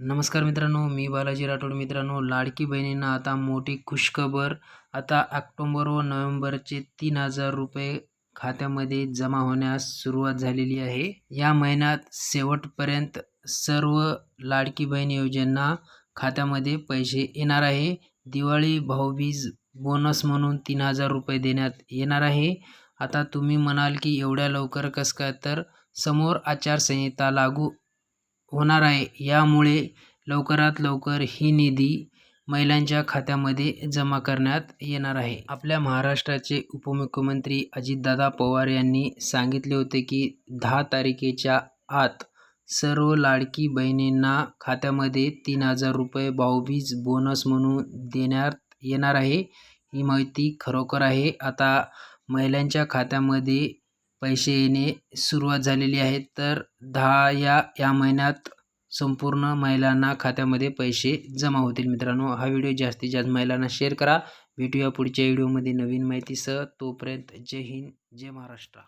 नमस्कार मित्रांनो मी बालाजी राठोड मित्रांनो. लाडकी बहिणींना आता मोठी खुशखबर. आता ऑक्टोंबर व नोव्हेंबरचे तीन हजार रुपये खात्यामध्ये जमा होण्यास सुरुवात झालेली आहे. या महिन्यात शेवटपर्यंत सर्व लाडकी बहीण योजनांना खात्यामध्ये पैसे येणार आहे. दिवाळी भाऊबीज बोनस म्हणून तीन हजार रुपये देण्यात येणार आहे. आता तुम्ही म्हणाल की एवढ्या लवकर कसं काय? तर समोर आचारसंहिता लागू होणार आहे. यामुळे लवकरात लवकर ही निधी महिलांच्या खात्यामध्ये जमा करण्यात येणार आहे. आपल्या महाराष्ट्राचे उपमुख्यमंत्री अजितदादा पवार यांनी सांगितले होते की दहा तारखेच्या आत सर्व लाडकी बहिणींना खात्यामध्ये तीन हजार रुपये भाऊबीज बोनस म्हणून देण्यात येणार आहे. ही माहिती खरोखर आहे. आता महिलांच्या खात्यामध्ये पैसे येणे सुरुवात झालेली आहे तर दहा या या महिन्यात संपूर्ण महिलांना खात्यामध्ये पैसे जमा होतील. मित्रांनो हा व्हिडिओ जास्तीत जास्त महिलांना शेअर करा. भेटूया पुढच्या व्हिडिओमध्ये नवीन माहितीसह. तोपर्यंत जय हिंद जय महाराष्ट्र.